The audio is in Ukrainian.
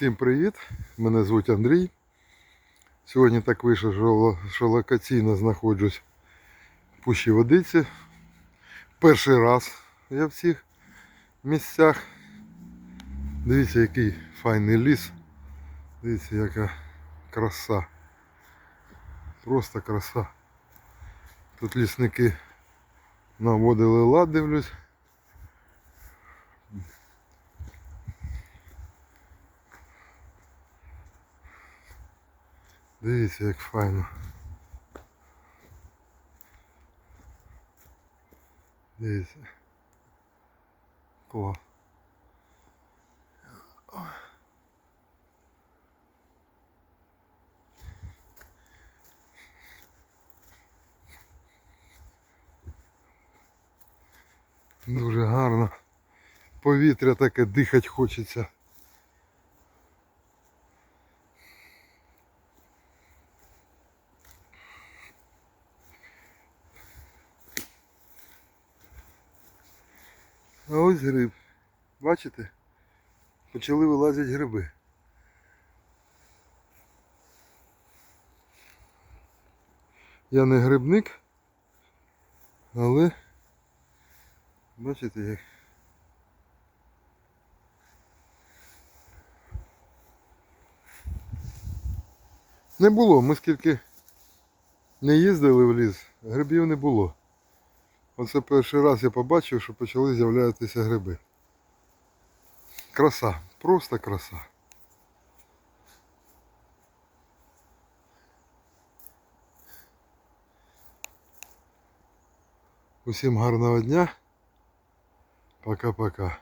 Всім привіт! Мене звуть Андрій. Сьогодні так вийшло, що- локаційно знаходжусь в Пущій Водиці. Перший раз я в цих місцях. Дивіться, який файний ліс. Дивіться, яка краса. Просто краса. Тут лісники наводили лад, дивлюсь. Дивіться, як файно. Дивіться. Клас. Дуже гарно. Повітря таке дихати хочеться. А ось гриб. Бачите? Почали вилазити гриби. Я не грибник, але бачите як. Не було, ми скільки не їздили в ліс, грибів не було. Оце перший раз я побачив, що почали з'являтися гриби. Краса, просто краса. Усім гарного дня. Пока-пока.